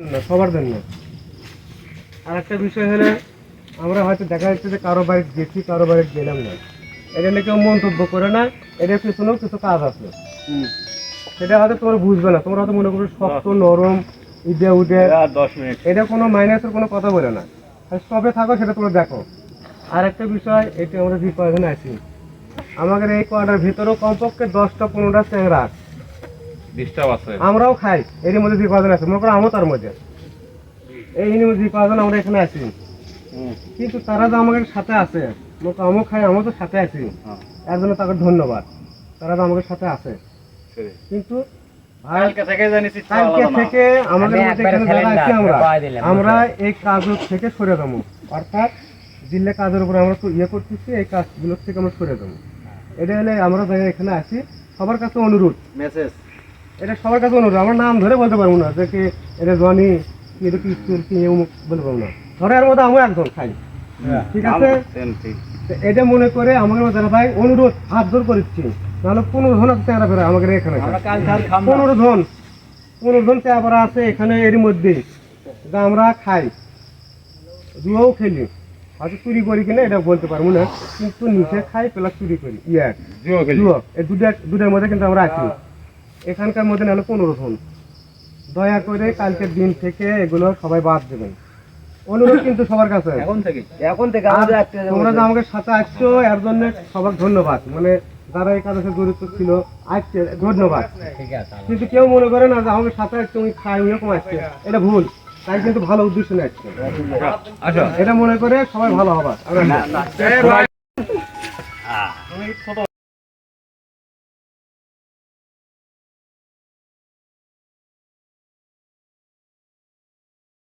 না সবার জন্য। আর একটা বিষয় হলে আমরা হয়তো দেখা যাচ্ছে যে কারও বাড়ি গেছি কারও বাড়ি গেলাম না। এটা নিয়ে কেউ মন্তব্য করে না এটার পিছনেও কিছু কাজ আছে। সেটা হয়তো তোমরা বুঝবে না তোমরা হয়তো মনে করো শক্ত নরম ইডে দশ মিনিট। এটা কোনো মাইনাসের কোনো কথা বলে না। সবে থাকো সেটা তোমরা দেখো। আর একটা বিষয় এটি আমরা যে কয়জন আছি। আমাদের এই কোয়ার্টার ভিতরেও কমপক্ষে দশটা পনেরোটা চ্যাংরা আছে। ডিস্টার্ব আছে। আমরাও খাই এর মধ্যে যে কজন আছে। মনে করো আমও তার মধ্যে। এই যে কজন আমরা এখানে আছি। কিন্তু তারা যে আমাদের সাথে আছে মনে করো আমও খাই আমও তো সাথে আছি। হ্যাঁ। এর জন্য তাকে ধন্যবাদ। তারা তো আমাদের সাথে আছে। কিন্তু থেকে আমাদের আমরা এই কাজ থেকে সরে যাব। অর্থাৎ জিল্লে কাজের উপরে আমরা তো ইয়ে করতেছি এই কাজগুলোর থেকে আমরা সরে যাব। এটা হলে আমরা যারা এখানে আছি সবার কাছে অনুরোধ। মেসেজ এটা সবার কাছে অনুরোধ আমার নাম ধরে বলতে পারব না যে কি এটা জনি কি এটা কি স্কুল কি অমুক বলতে পারব না। ধরে এর মধ্যে আমিও একজন খাই। ঠিক আছে? সেম ঠিক। তো এটা মনে করে আমাদের মধ্যে যারা ভাই অনুরোধ হাত জোর করেছি নাহলে পনেরো ধন আছে চেহারা ফেরা আমাদের এখানে। আমরা। পনেরো ধন পনেরো ধন চেহারা আছে এখানে এরই মধ্যে যা আমরা খাই। জুয়াও খেলি। হয়তো চুরি করি কিনা এটা বলতে পারব না। কিন্তু নিচে খাই প্লাস চুরি করি। দুটা দুটার মধ্যে কিন্তু আমরা আছি। এখানকার মধ্যে নাহলে পনেরো ধন দয়া করে কালকের দিন থেকে এগুলো সবাই বাদ দেবেন। অনুরোধ কিন্তু সবার কাছে। এখন থেকে? এখন থেকে আমাদের তোমরা যে আমাকে সাথে আসছো এর জন্য সবার ধন্যবাদ। মানে যারা এই কাজের সাথে জড়িত ছিল আসছে ধন্যবাদ। কিন্তু কেউ মনে করে না যে আমাকে সাথে আসছে তুমি খাই এরকম আসছে। এটা ভুল। তাই কিন্তু ভালো উদ্দেশ্য নিয়ে আসছে। আচ্ছা। এটা মনে করে সবাই ভালো হবে না না।